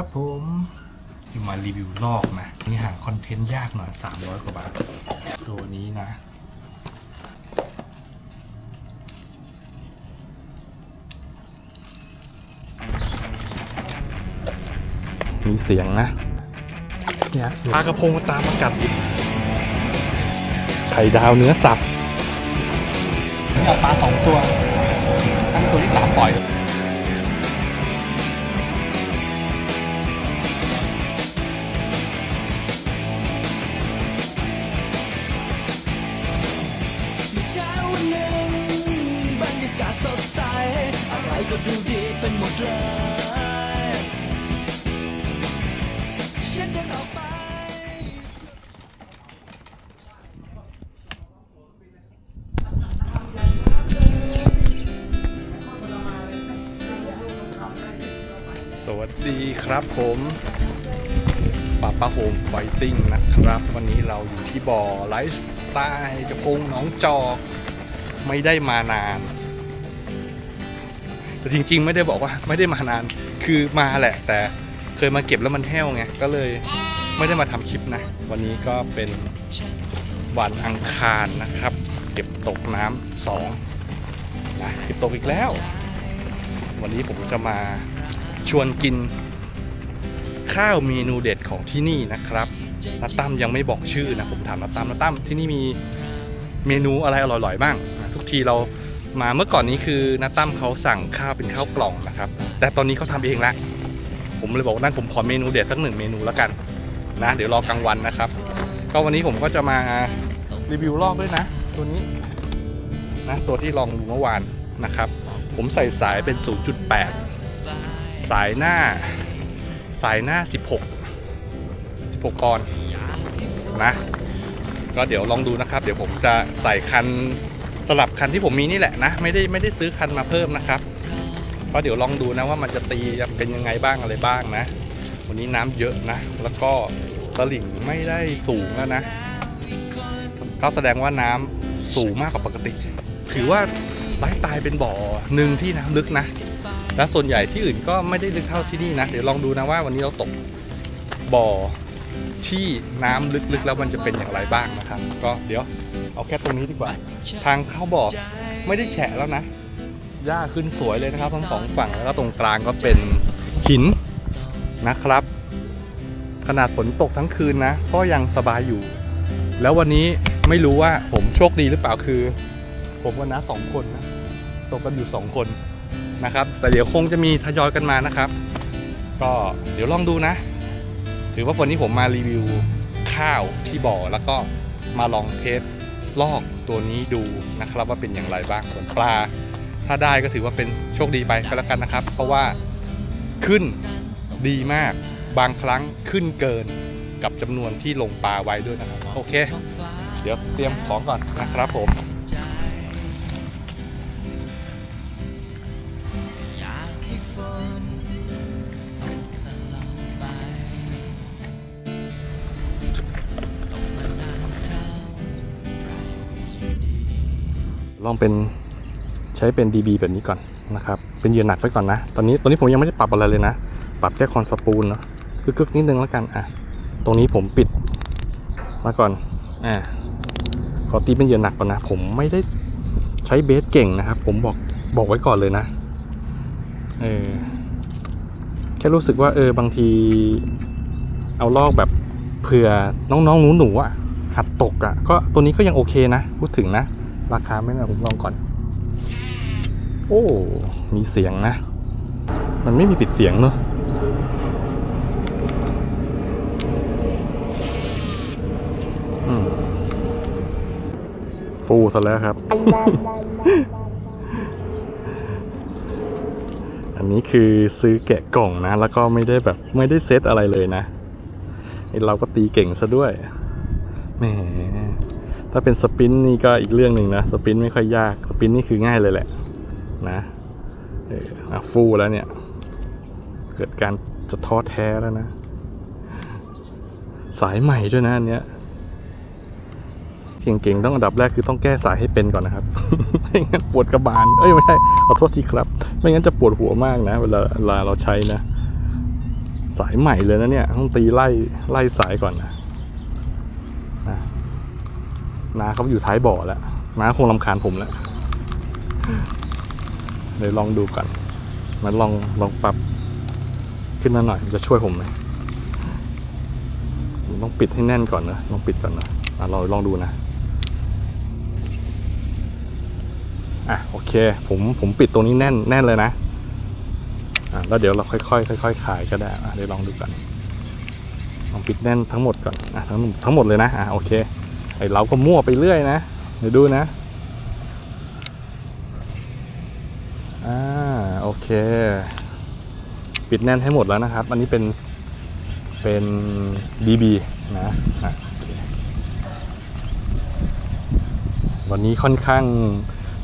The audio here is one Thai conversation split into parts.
ครับผมจะมารีวิวลอกนะนี่หาคอนเทนต์ยากหน่อย 300 กว่าบาท ตัวนี้นะ มีเสียงนะ เนี่ยปลากระพงมาตามมากัดอีกไข่ดาวเนื้อสับนี่เอาปลาสองตัวทั้งตัวที่สามปล่อย ฉันเดินออกไป สวัสดีครับผมป้าป้าโฮมไฟติ้งนะครับ วันนี้เราอยู่ที่บ่อไลฟ์สไตล์กระพงหนองจอกไม่ได้มานาน แต่จริงๆไม่ได้บอกว่าไม่ได้มานาน คือมาแหละแต่ เคยมาเก็บแล้วมันแห้วไง ก็เลยไม่ได้มาทำคลิปนะ วันนี้ก็เป็นวันอังคารนะครับ เก็บตกน้ำสองนะเก็บตกอีกแล้ว วันนี้ผมจะมาชวนกินข้าวเมนูเด็ดของที่นี่นะครับนาตั้มยังไม่บอกชื่อนะผมถามนาตั้มนาตั้มที่นี่มีเมนูอะไรอร่อยๆบ้างทุกทีเรามาเมื่อก่อนนี้คือนาตั้มเขาสั่งข้าวเป็นข้าวกล่องนะครับ แต่ตอนนี้เขาทำเองละ ผมเลยบอกว่านั่นผมขอเมนูเด็ดสักหนึ่งเมนูแล้วกันนะ เดี๋ยวรอกลางวันนะครับ ก็วันนี้ผมก็จะมารีวิวลอกด้วยนะ ตัวนี้นะตัวที่ลองดูเมื่อวานนะครับ ผมใส่สายเป็น 0.8 สายหน้า สายหน้า 16 16ปอนด์นะก็เดี๋ยวลองดูนะครับ เดี๋ยวผมจะใส่คันสลับคันที่ผมมีนี่แหละนะ ไม่ได้ไม่ได้ซื้อคันมาเพิ่มนะครับ ก็เดี๋ยวลองดูนะว่ามันจะตีเป็นยังไงบ้างอะไรบ้างนะ วันนี้น้ำเยอะนะ แล้วก็ตลิ่งไม่ได้สูงแล้วนะ ก็แสดงว่าน้ำสูงมากกว่าปกติ ถือว่าไร้ตายเป็นบ่อหนึ่งที่น้ำลึกนะ และส่วนใหญ่ที่อื่นก็ไม่ได้ลึกเท่าที่นี่นะ เดี๋ยวลองดูนะว่าวันนี้เราตกบ่อที่น้ำลึกๆแล้วมันจะเป็นอย่างไรบ้างนะครับ ก็เดี๋ยวเอาแค่ตรงนี้ดีกว่า ทางเข้าบ่อไม่ได้แฉะแล้วนะ หญ้าขึ้นสวยเลยนะครับ ทั้งสองฝั่งแล้วก็ตรงกลางก็เป็นหินนะครับ ขนาดฝนตกทั้งคืนนะ ก็ยังสบายอยู่ แล้ววันนี้ไม่รู้ว่าผมโชคดีหรือเปล่าคือ ผมกับน้าสองคนนะตกกันอยู่สองคนนะครับ แต่เดี๋ยวคงจะมีทยอยกันมานะครับ ก็เดี๋ยวลองดูนะ ถือว่าวันนี้ผมมารีวิวข้าวที่บ่อแล้วก็มาลองเทสลอกตัวนี้ดูนะครับว่าเป็นอย่างไรบ้างส่วนปลา ถ้าได้ก็ถือว่าเป็นโชคดีไปก็แล้วกันนะครับ เพราะว่าขึ้นดีมาก บางครั้งขึ้นเกินกับจำนวนที่ลงปลาไว้ด้วยนะครับ โอเค เดี๋ยวเตรียมของก่อนนะครับผมอยากให้ฝนตลอดไปลงมานานเท่าอยู่ดีลองเป็น ใช้เป็น DB แบบนี้ก่อนนะครับเป็นเหยื่อหนักไว้ก่อนนะ ตอนนี้ตอนนี้ผมยังไม่ได้ปรับอะไรเลยนะ ปรับแค่คอนสปูลเนาะกึกๆนิดนึงแล้วกันอะตรงนี้ผมปิดมาก่อนอ่าขอตีเป็นเหยื่อหนักก่อนนะ ผมไม่ได้ใช้เบสเก่งนะครับ ผมบอกบอกไว้ก่อนเลยนะเออแค่รู้สึกว่าเออบางที เอาลอกแบบเผื่อน้องๆหนูๆอะหัดตกอะก็ตัวนี้ก็ยังโอเคนะ พูดถึงนะ ราคาไม่นะผมลองก่อน โอ้ มีเสียงนะ มันไม่มีปิดเสียงเนอะฟูซะแล้วครับ อันนี้คือซื้อแกะกล่องนะ แล้วก็ไม่ได้แบบไม่ได้เซตอะไรเลยนะเราก็ตีเก่งซะด้วย แหม ถ้าเป็นสปินนี่ก็อีกเรื่องหนึ่งนะ สปินไม่ค่อยยาก สปินนี่คือง่ายเลยแหละ นะเออฟูแล้วเนี่ย เกิดการจะท้อแท้แล้วนะ สายใหม่ด้วยนะอันเนี้ยเก่งๆต้องอันดับแรกคือต้องแก้สายให้เป็นก่อนนะครับ ไม่งั้นปวดกระบาล เอ้ยไม่ใช่ขอโทษทีครับ ไม่งั้นจะปวดหัวมากนะ เวลาเวลาเราใช้นะ สายใหม่เลยนะเนี่ยต้องตีไล่ไล่สายก่อนนะนะนาเขาอยู่ท้ายบ่อแล้วนาคงลำคาญผมแล้ว เดี๋ยวลองดูก่อนมันลองลองปรับขึ้นมาหน่อยจะช่วยผมไหมต้องปิดให้แน่นก่อนนะลองปิดก่อนนะอะเราลองดูนะอะโอเคผมผมปิดตรงนี้แน่นแน่นเลยนะอะแล้วเดี๋ยวเราค่อยๆค่อยๆคลายก็ได้อะเดี๋ยวลองดูกันลองปิดแน่นทั้งหมดก่อนอะทั้งทั้งหมดเลยนะอะโอเคไอเราก็มั่วไปเรื่อยนะเดี๋ยวดูนะอ่าโอ เค ปิดแน่นให้หมดแล้วนะครับ อันนี้เป็นเป็น BB นะอะวันนี้ค่อนข้าง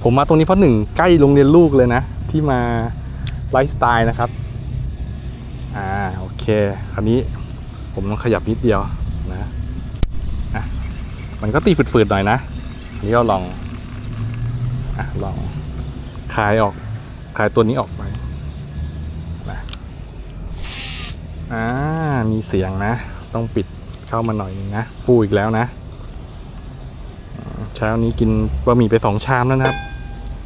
ผมมาตรงนี้เพราะหนึ่งใกล้โรงเรียนลูกเลยนะ ที่มาไลฟ์สไตล์นะครับ อ่าโอเค คราวนี้ผมต้องขยับนิดเดียวนะอะมันก็ตีฝืดๆหน่อยนะ อันนี้เราลองอะลองคลายออก คลายตัวนี้ออกไปนะอ่า มีเสียงนะ ต้องปิดเข้ามาหน่อยนึงนะ ฟูอีกแล้วนะเช้านี้กินบะหมี่ไปสองชามแล้วนะครับ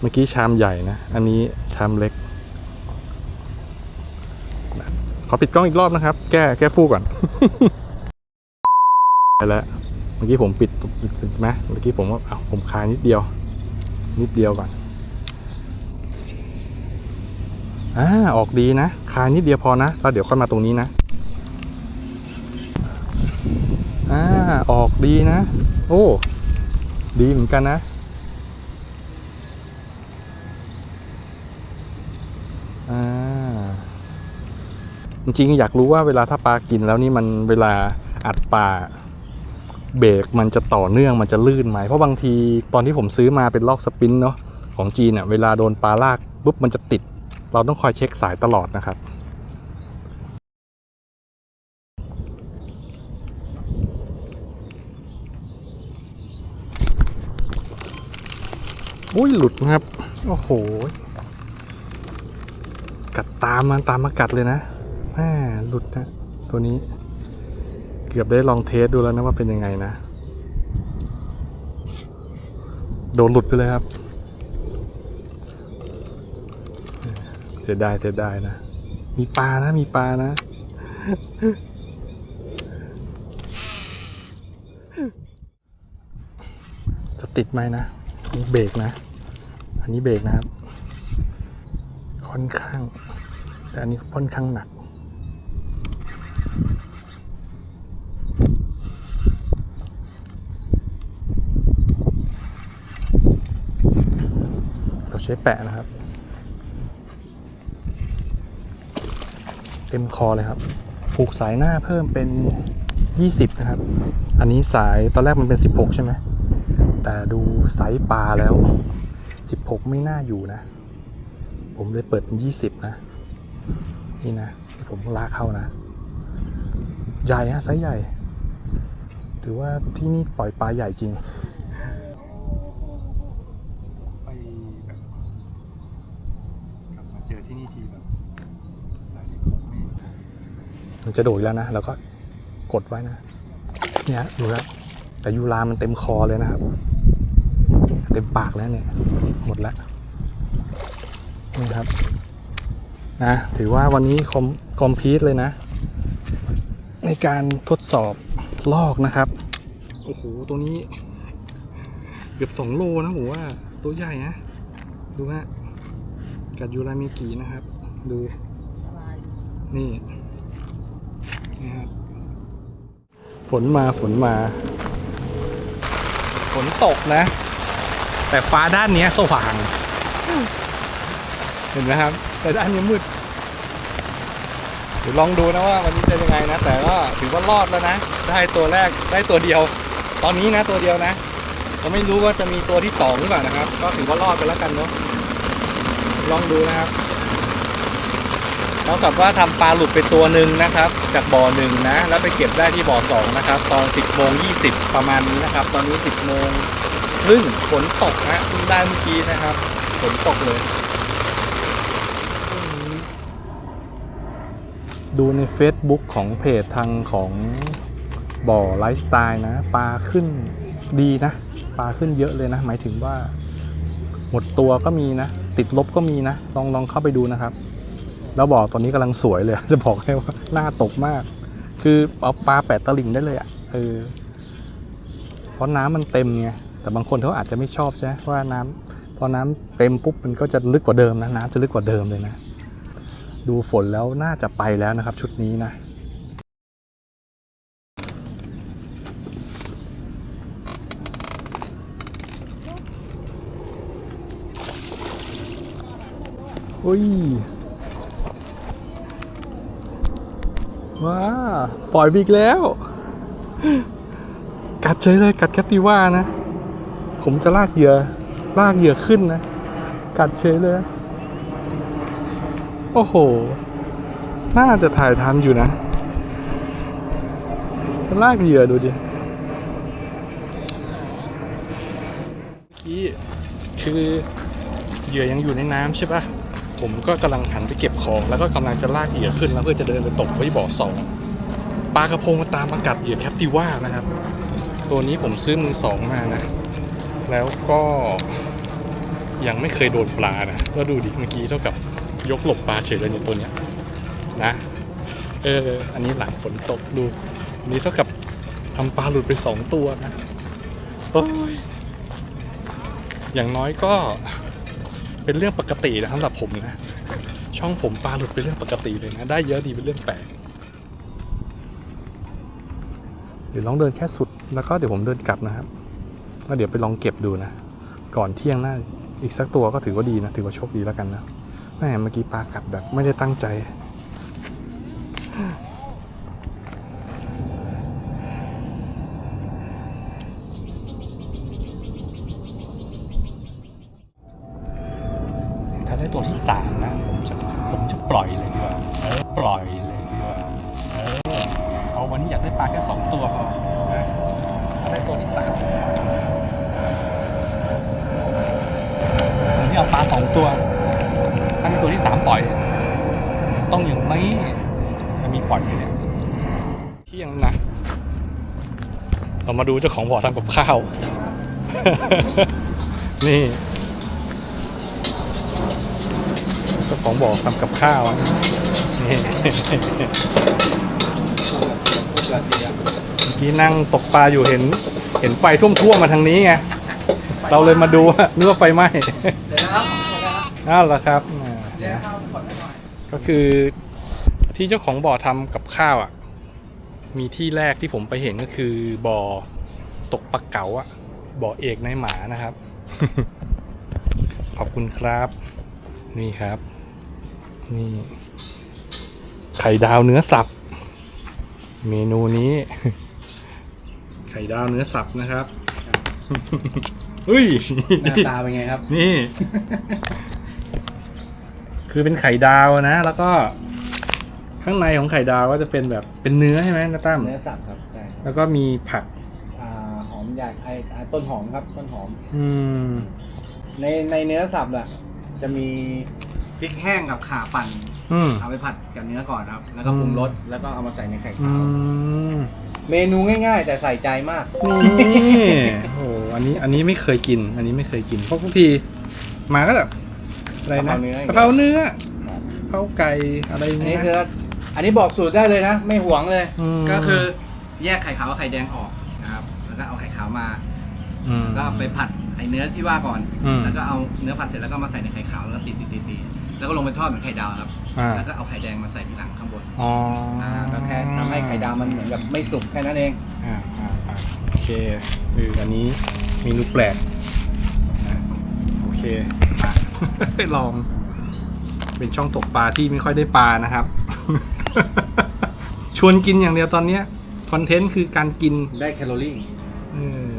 เมื่อกี้ชามใหญ่นะ อันนี้ชามเล็ก ขอปิดกล้องอีกรอบนะครับ แก้แก้ฟูก่อนไปแล้ว เมื่อกี้ผมปิดปิดไหมเมื่อกี้ผมว่าเอาผมคายนิดเดียว นิดเดียวก่อน อ่าออกดีนะคายนิดเดียวพอนะแล้วเดี๋ยวค่อยมาตรงนี้นะอ่าออกดีนะ โอ้ ดีเหมือนกันนะอ่าจริงๆอยากรู้ว่าเวลาถ้าปลากินแล้วนี่มันเวลาอัดปลาเบรกมันจะต่อเนื่องมันจะลื่นไหมเพราะบางทีตอนที่ผมซื้อมาเป็นลอกสปินเนาะของจีนเน่ะเวลาโดนปลาลากปุ๊บมันจะติด เราต้องคอยเช็คสายตลอดนะครับ อุ้ยหลุดนะครับ โอ้โห กัดตามมันตามมากัดเลยนะแหมหลุดนะ ตัวนี้ เกือบได้ลองเทสดูแล้วนะว่าเป็นยังไงนะ โดนหลุดไปเลยครับ เสียดายเสียดายนะ มีปลานะมีปลานะ จะติดไหมนะนี่เบรกนะ อันนี้เบรกนะครับ ค่อนข้าง แต่อันนี้ค่อนข้างหนักเราใช้แปะนะครับ เต็มคอเลยครับ ผูกสายหน้าเพิ่มเป็น 20 นะครับ อันนี้สายตอนแรกมันเป็น 16 ใช่ไหม แต่ดูไซส์ปลาแล้ว 16 ไม่น่าอยู่นะ ผมเลยเปิดเป็น 20 นะ นี่นะ ผมลากเข้านะ ใหญ่ฮะไซส์ใหญ่ ถือว่าที่นี่ปล่อยปลาใหญ่จริง ไปแบบกลับมาเจอที่นี่ทีแบบสายสิบหกเมตร มันจะโดดอีกแล้วนะแล้วก็กดไว้นะเนี่ยดูแล้วแต่ยูรามันเต็มคอเลยนะครับ เต็มปากแล้วเนี่ย หมดแล้วนี่ครับนะถือว่าวันนี้คอมคอมพีทเลยนะ ในการทดสอบลอกนะครับ โอ้โห ตัวนี้ เกือบสองโลนะผมว่า ตัวใหญ่นะ ดูฮะกัดยูราเมกินะครับ ดู นี่ นี่ครับฝนมาฝนมา ฝนตกนะ แต่ฟ้าด้านเนี้ยสว่าง เห็นไหมครับ แต่ด้านนี้มืดเดี๋ยวลองดูนะว่าวันนี้จะยังไงนะ แต่ก็ถือว่ารอดแล้วนะ ได้ตัวแรกได้ตัวเดียว ตอนนี้นะตัวเดียวนะก็ไม่รู้ว่าจะมีตัวที่สองหรือเปล่านะครับ ก็ถือว่ารอดไปแล้วกันเนาะลองดูนะครับ เท่ากับว่าทำปลาหลุดไปตัวหนึ่งนะครับ จากบ่อหนึ่งนะ แล้วไปเก็บได้ที่บ่อสองนะครับ ตอน 10โมง20ประมาณนี้นะครับ ตอนนี้ 10โมงครึ่งฝนตกนะเพิ่งได้เมื่อกี้นะครับฝนตกเลย ดูใน Facebook ของเพจทางของบ่อไลฟ์สไตล์นะ ปลาขึ้นดีนะ ปลาขึ้นเยอะเลยนะ หมายถึงว่า หมดตัวก็มีนะ ติดลบก็มีนะ ลองลองเข้าไปดูนะครับ แล้วบ่อตอนนี้กำลังสวยเลย จะบอกให้ว่าหน่าตกมาก คือเอาปลาแปดตะลิ่งได้เลยอะ่ะเออเพราะน้ำมันเต็มไงแต่บางคนเขาอาจจะไม่ชอบใช่ไหมว่าน้ำพอน้ำเต็มปุ๊บมันก็จะลึกกว่าเดิมนะน้ำจะลึกกว่าเดิมเลยนะ ดูฝนแล้วน่าจะไปแล้วนะครับ ชุดนี้นะอุ้ย ว้าปล่อยไปอีกแล้ว กัดเฉยเลยกัดแคปติว่านะ ผมจะลากเหยื่อลากเหยื่อขึ้นนะ กัดเฉยเลย โอ้โห น่าจะถ่ายทันอยู่นะจะลากเหยื่อดูดิื่อกี้คือเหยื่อยังอยู่ในน้ำใช่ปะ ผมก็กำลังหันไปเก็บของ แล้วก็กำลังจะลากเหยื่อขึ้นแล้วเพื่อจะเดินไปตกไว้บ่อสองปลากระพงมาตามมากัดเหยื่อแคปติว่านะครับ ตัวนี้ผมซื้อมือสองมานะ แล้วก็ยังไม่เคยโดนปลานะก็ดูดิเมื่อกี้เท่ากับยกหลบปลาเฉยเลยเนี่ยตัวเนี้ยนะเอออันนี้หลังฝนตกดูอันนี้เท่ากับทำปลาหลุดไปสองตัวนะโอ้ยอย่างน้อยก็ เป็นเรื่องปกตินะสำหรับผมนะ ช่องผมปลาหลุดเป็นเรื่องปกติเลยนะ ได้เยอะดีเป็นเรื่องแปลกเดี๋ยวลองเดินแค่สุดแล้วก็เดี๋ยวผมเดินกลับนะครับแล้วเดี๋ยวไปลองเก็บดูนะ ก่อนเที่ยงหน้าอีกสักตัวก็ถือว่าดีนะ ถือว่าโชคดีแล้วกันนะแม่เมื่อกี้ปลากัดแบบไม่ได้ตั้งใจ ปล่อยเลยดีกว่าเออปล่อยเลยดีกว่าเออเอาวันนี้อยากได้ปลาแค่สองตัวพอนะถ้าได้ตัวที่สามวันนี้เอาปลาสองตัว ถ้าได้ตัวที่สามปล่อย ต้องอย่างนี้จะมีปล่อยเลยเนี่ยเที่ยงนะเรามาดูเจ้าของบ่อทำกับข้าว นี่ เจ้า ของบอกทำกับข้าวนี่เมื่อกี้นั่งตกปลาอยู่เห็น เห็นไฟท่วมท่วมมาทางนี้ไง เราเลยมาดูว่านึกว่าไฟไหม้อ้าวเหรอครับ ก็คือที่เจ้าของบ่อทำกับข้าวอะ มีที่แรกที่ผมไปเห็นก็คือบ่อตกปลาเก๋าอะบ่อเอกในหมานะครับ ขอบคุณครับ นี่ครับ นี่ ไข่ดาวเนื้อสับ เมนูนี้ ไข่ดาวเนื้อสับนะครับเฮ้ย หน้าตาเป็นไงครับ นี่ คือเป็นไข่ดาวนะ แล้วก็ ข้างในของไข่ดาวก็จะเป็นแบบเป็นเนื้อใช่ไหมนาตั้มเนื้อสับครับใช่แล้วก็มีผัก อ่าหอมใหญ่ไออ่าต้นหอมครับต้นหอม อืม ในในเนื้อสับอะจะมี พริกแห้งกับข่าปั่นอืมเอาไปผัดกับเนื้อก่อนครับ แล้วก็ปรุงรสแล้วก็เอามาใส่ในไข่อืขาวมเมนูง่าย ๆ แต่ใส่ใจมาก นี่โอ้โหอันนี้อันนี้ไม่เคยกิน อันนี้ไม่เคยกินเพราะทุกทีมาก็แบบอะไรนะกะเพราเนื้อ กะเพราเนื้อกะเพราไก่อะไรอันเงี้นี้ย คืออันนี้บอกสูตรได้เลยนะ ไม่หวงเลย อืม ก็คือแยกไข่ขาวกับไข่แดงออกนะครับ แล้วก็เอาไข่ขาวมามก็ไปผัดไอเนื้อที่ว่าก่อน อืม แล้วก็เอาเนื้อผัดเสร็จแล้วก็มาใส่ในไข่ขาวแล้วก็ตีตีตีตี แล้วก็ลงไปทอดเหมือนไข่ดาวครับ อ่าแล้วก็เอาไข่แดงมาใส่ทีหลังข้างบนอ๋อออ่าก็แค่ทำให้ไข่ดาวมันเหมือนกับไม่สุกแค่นั้นเอง อ่าอ่าอ่าโอเคคืออันนี้เมนูแปลกอะโอเคอะ ลอง เป็นช่องตกปลาที่ไม่ค่อยได้ปลานะครับ ชวนกินอย่างเดียวตอนเนี้ยคอนเทนต์คือการกิน ได้แคลอรี่ เออ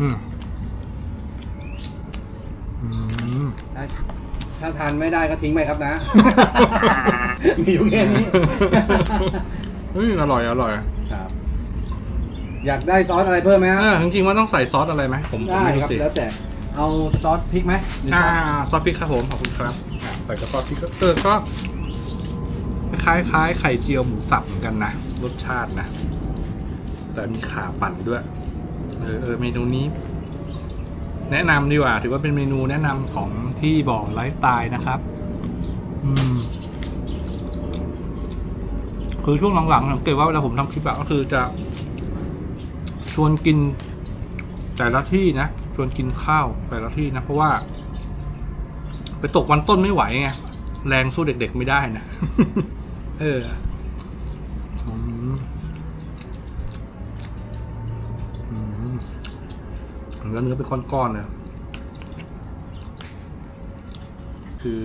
อืมอืมถ้า ถ้าทานไม่ได้ก็ทิ้งไปครับนะ มีอยู่แค่นี้ เฮ้ยอร่อยอร่อยครับ อยากได้ซอสอะไรเพิ่มไหมอ่าฮะจริงๆว่าต้องใส่ซอสอะไรไหมผมผมได้ไม่ครัรู้บสิแล้วแต่เอาซอสพริกไหมหรืออ่าซอสซอสพริกครับผมขอบคุณครับอ่าใส่กระเพาะพริกก็เออก็คล้ายคล้ายๆไข่เจียวหมูสับเหมือนกันนะรสชาตินะ แต่มีขาปั่นด้วย เออเออเมนูนี้ แนะนำดีกว่า ถือว่าเป็นเมนูแนะนำของ ที่บ่อไลฟ์สไตล์นะครับ อืม คือช่วงหลังๆสังเกตว่าเวลาผมทำคลิปอะก็คือจะชวนกินแต่ละที่นะชวนกินข้าวแต่ละที่นะเพราะว่า ไปตกวันต้นไม่ไหวไงแรงสู้เด็กๆไม่ได้นะเอออืมอืมแล้วเนื้อเป็นก้อนๆเลย คือ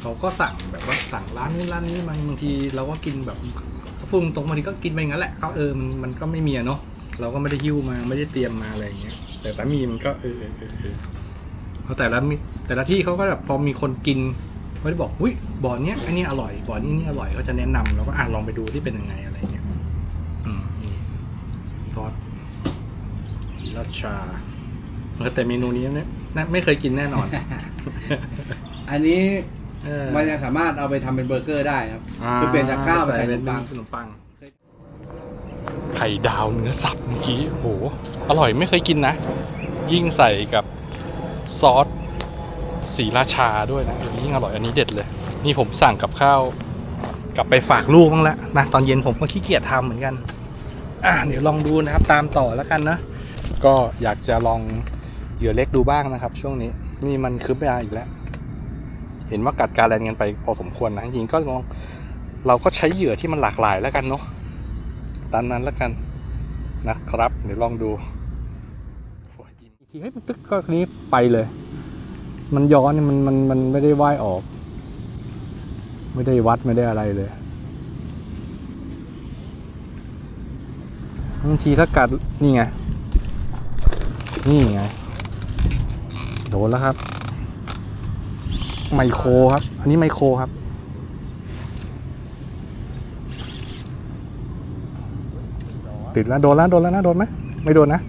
เขาก็สั่งแบบว่าสั่งร้านนู้นร้านนี้มันบางทีเราก็กินแบบพูดตรงบางทีก็กินไปงั้นแหละก็เออมันมันก็ไม่มีอะเนาะเราก็ไม่ได้หิ้วมาไม่ได้เตรียมมาอะไรอย่างเงี้ย แต่ถ้ามีมันก็เออเออเออเออพราแต่ละแต่ละที่เขาก็แบบพอมีคนกินเขาจะบอกอุ้ยบ่อเนี้ยอันนี้อร่อยบ่อนี้นี่อร่อยเขาจะแนะนำเราก็อ่าลองไปดูที่เป็นยังไงอะไรอย่างเงี้ยอืมนี่ทอดราชาเออแต่เมนูนี้เนี่ยน่าไม่เคยกินแน่นอน อันนี้เออมันยังสามารถเอาไปทำเป็นเบอร์เกอร์ได้ครับ คือเปลี่ยนจากข้าวไปใส่ขนมปัง ขนมปัง ไข่ดาวเนื้อสับเมื่อกี้โห อร่อยไม่เคยกินนะ ยิ่งใส่กับซอสสีราชาด้วยนะยิ่งอร่อยอันนี้เด็ดเลย นี่ผมสั่งกับข้าว กลับไปฝากลูกบ้างแล้วนะตอนเย็นผมก็ขี้เกียจทำเหมือนกันอะเดี๋ยวลองดูนะครับตามต่อแล้วกันนะก็อยากจะลองเหยื่อเล็กดูบ้างนะครับ ช่วงนี้นี่มันคืบไปอีกแล้ว เห็นว่ากัดการแลนกันไปพอสมควรนะจริงก็ลองเราก็ใช้เหยื่อที่มันหลากหลายแล้วกันเนาะตามนั้นแล้วกันนะครับ เดี๋ยวลองดูอีกทีให้ยมันตึ๊กก็นี้ไปเลย มันย้อนมันมันมันไม่ได้ว่ายออก ไม่ได้วัดไม่ได้อะไรเลยบางทีถ้ากัดนี่ไง นี่ไง โดนแล้วครับ ไมโครครับ อันนี้ไมโครครับ ติดแล้วโดนแล้วโดนแล้วนะโดนไหมไม่โดนนะ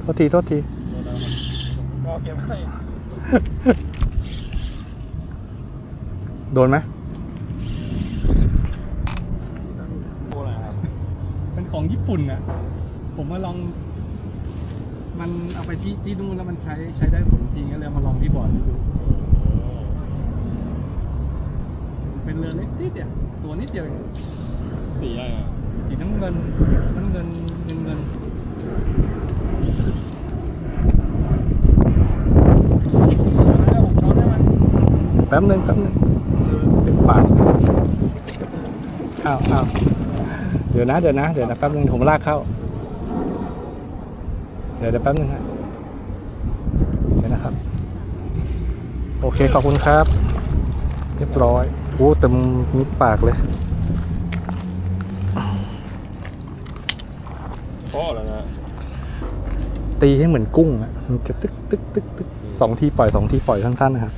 โทษที โทษทีโดนไหมเป็นของญี่ปุ่นอะผมมาลอง มันเอาไปที่ที่นู่นแล้วมันใช้ใช้ได้ผลจริงก็เลยมาลองที่บอร์ดดู เป็นเรือเล็กนิดเดียวตัวนิดเดียวเองสีอะไรอะสีน้ำเงินน้ำเงินเงินเงินแป๊บหนึ่งแป๊บหนึ่งเต็มปากอ้าวอ้าวเดี๋ยวนะเดี๋ยวนะเดี๋ยวนะแป๊บหนึ่งผมลากเข้า เดี๋ยวเดี๋ยวแป๊บหนึ่งฮะเดี๋ยวนะครับ โอเคขอบคุณครับ เรียบร้อยโอ้เต็มมิดปากเลยพ่อแล้วนะ ตีให้เหมือนกุ้งอะมันจะตึกตึกตึกตึกสองทีปล่อยสองทีปล่อยสั้นๆนะครับ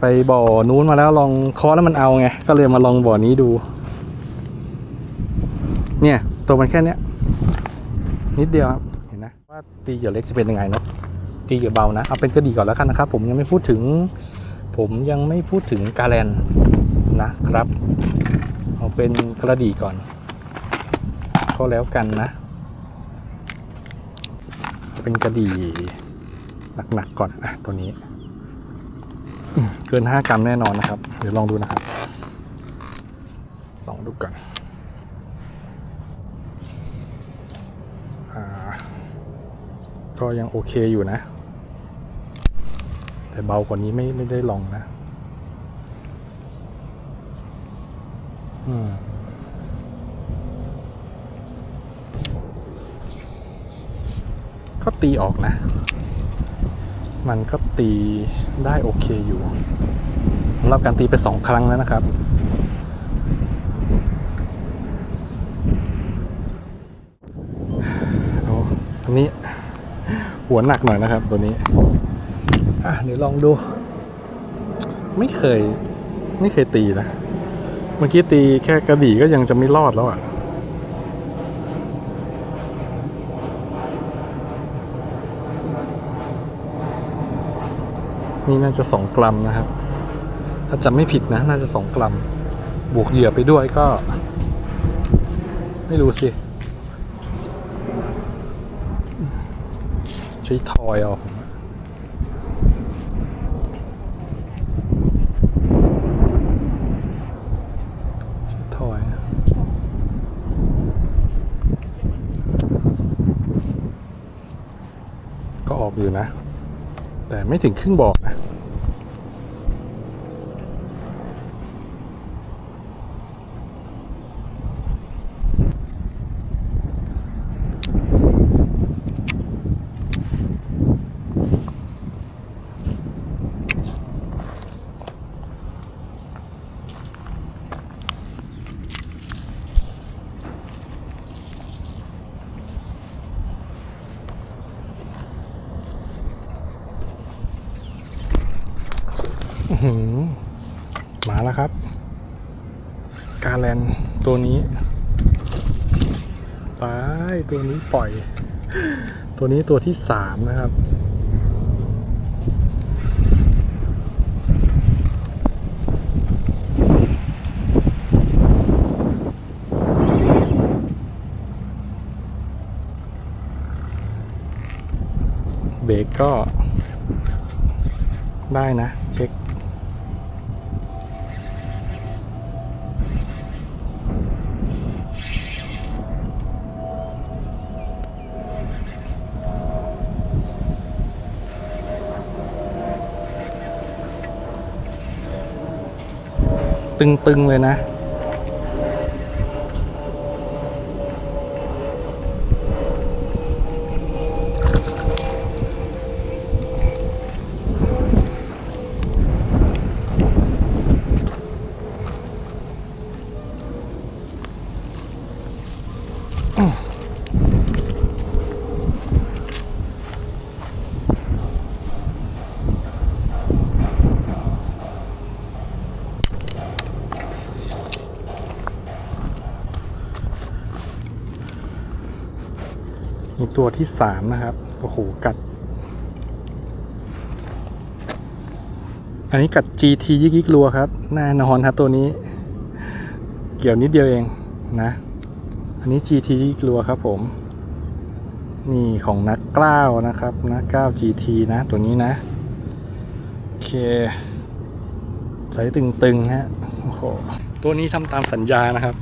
ไปบ่อนู้นมาแล้วลองเคาะแล้วมันเอาไง ก็เลยมาลองบ่อนี้ดู เนี่ย ตัวมันแค่เนี้ย นิดเดียวครับ เห็นนะ ว่าตีเหยื่อเล็กจะเป็นยังไงเนาะตีเหยื่อเบานะ เอาเป็นกระดี่ก่อนแล้วกันนะครับ ผมยังไม่พูดถึง ผมยังไม่พูดถึงกาแลนนะครับ เอาเป็นกระดี่ก่อนก็แล้วกันนะ เป็นกระดี่หนักๆก่อนอะตัวนี้ เกิน 5 กรัมแน่นอนนะครับ เดี๋ยวลองดูนะครับ ลองดูกันอ่าก็ยังโอเคอยู่นะ แต่เบากว่านี้ไม่ไม่ได้ลองนะอืมก็ตีออกนะ มันก็ตีได้โอเคอยู่สำหรับการตีไปสองครั้งแล้วนะครับเอาอันนี้หัวหนักหน่อยนะครับตัวนี้ อะเดี๋ยวลองดู ไม่เคย ไม่เคยตีนะ เมื่อกี้ตีแค่กระบี่ก็ยังจะไม่รอดแล้วอะนี่น่าจะสองกรัมนะครับ ถ้าจำไม่ผิดนะ น่าจะสองกรัม บวกเหยื่อไปด้วยก็ ไม่รู้สิ ใช้ทอยเอาผมอะใช้ทอยอะก็ออกอยู่นะ แต่ ไม่ถึงครึ่งบอกนะอื้อหือมาแล้วครับ กาแลนตัวนี้ ตาย ตัวนี้ปล่อย ตัวนี้ตัวที่สามนะครับ เบรกก็ได้นะ ตึงๆเลยนะ มีตัวที่สามนะครับ โอ้โห กัด อันนี้กัด GT ยิกยิกรัวครับ แน่นอนครับตัวนี้ เกี่ยวนิดเดียวเองนะ อันนี้ GT ยิกยิกรัวครับผม นี่ของนักกล้าวนะครับนักกล้าว GT นะ ตัวนี้นะ โอเคใส่ตึงๆฮะ โอ้โห ตัวนี้ทำตามสัญญานะครับ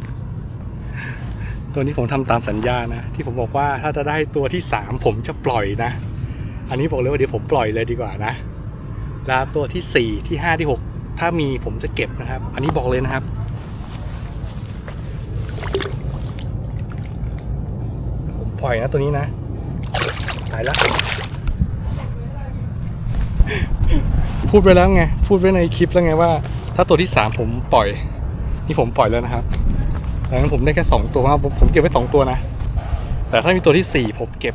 ตัวนี้ผมทำตามสัญญานะ ที่ผมบอกว่าถ้าจะได้ตัวที่สามผมจะปล่อยนะ อันนี้บอกเลยว่าเดี๋ยวผมปล่อยเลยดีกว่านะแล้วตัวที่สี่ที่ห้าที่หกถ้ามีผมจะเก็บนะครับ อันนี้บอกเลยนะครับ ผมปล่อยนะตัวนี้นะตายแล้วพูดไปแล้วไง พูดไว้ในคลิปแล้วไงว่า ถ้าตัวที่สามผมปล่อย นี่ผมปล่อยแล้วนะครับ ดังนั้นผมได้แค่สองตัวผมผมเก็บไว้สองตัวนะ แต่ถ้ามีตัวที่สี่ผมเก็บ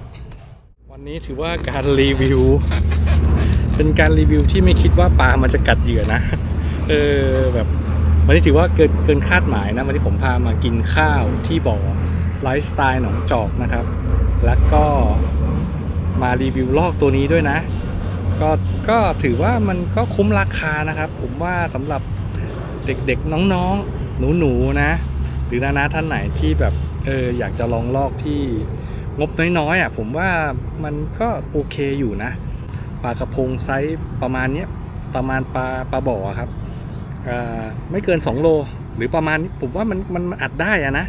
วันนี้ถือว่าการรีวิว เป็นการรีวิวที่ไม่คิดว่าปลามันจะกัดเหยื่อนะ เออแบบวันนี้ถือว่าเกินเกินคาดหมายนะวันนี้ผมพามากินข้าวที่บ่อไลฟ์สไตล์หนองจอกนะครับ แล้วก็มารีวิวลอกตัวนี้ด้วยนะ ก็ก็ถือว่ามันก็คุ้มราคานะครับ ผมว่าสำหรับเด็กๆน้องๆ หนูๆนะ หรือนานาท่านไหนที่แบบเอออยากจะลองลอกที่งบน้อยๆอะผมว่ามันก็โอเคอยู่นะปลากระพงไซส์ประมาณเนี้ยประมาณปลาปลาบ่อครับไม่เกิน 2 โล หรือประมาณนี้ผมว่ามันมันอัดได้อะนะ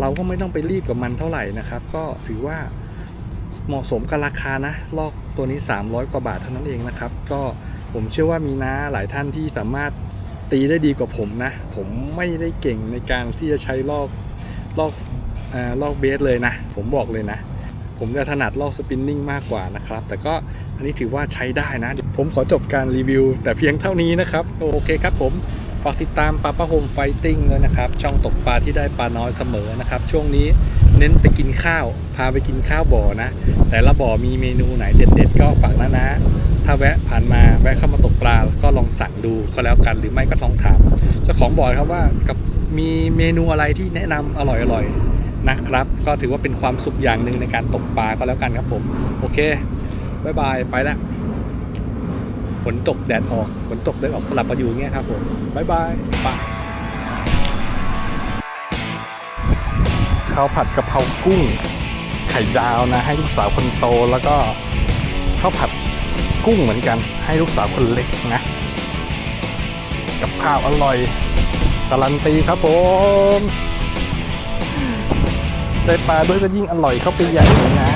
เราก็ไม่ต้องไปรีบกับมันเท่าไหร่นะครับ ก็ถือว่าเหมาะสมกับราคานะ ลอกตัวนี้ 300 กว่าบาทเท่านั้นเองนะครับ ก็ผมเชื่อว่ามีน้าหลายท่านที่สามารถ ตีได้ดีกว่าผมนะ ผมไม่ได้เก่งในการที่จะใช้ลอกลอกอ่าลอกเบสเลยนะ ผมบอกเลยนะ ผมจะถนัดลอกสปินนิ่งมากกว่านะครับ แต่ก็อันนี้ถือว่าใช้ได้นะ ผมขอจบการรีวิว แต่เพียงเท่านี้นะครับ โอเคครับผมฝากติดตามปลาปลาโฮมไฟติ้งด้วยนะครับ ช่องตกปลาที่ได้ปลาน้อยเสมอนะครับ ช่วงนี้เน้นไปกินข้าว พาไปกินข้าวบ่อนะ แต่ละบ่อมีเมนูไหนเด็ดๆ ก็ฝากนะนะ ถ้าแวะผ่านมาแวะเข้ามาตกปลาก็ลองสั่งดูก็แล้วกันหรือไม่ก็ลองถามเจ้าของบ่อครับว่ากับมีเมนูอะไรที่แนะนำอร่อยๆนะครับ ก็ถือว่าเป็นความสุขอย่างหนึ่งในการตกปลาก็แล้วกันครับผม โอเคบายบายไปแล้วฝนตกแดดออกฝนตกแดดออกสลับมาอยู่เงี้ยครับผมบายบายไปข้าวผัดกะเพรากุ้ง ไข่ดาวนะ ให้ลูกสาวคนโตแล้วก็ข้าวผัด กุ้งเหมือนกัน ให้ลูกสาวคนเล็กนะ กับข้าวอร่อยการันตีครับผมได้ปลาด้วยก็ยิ่งอร่อยเข้าไปใหญ่เลยนะ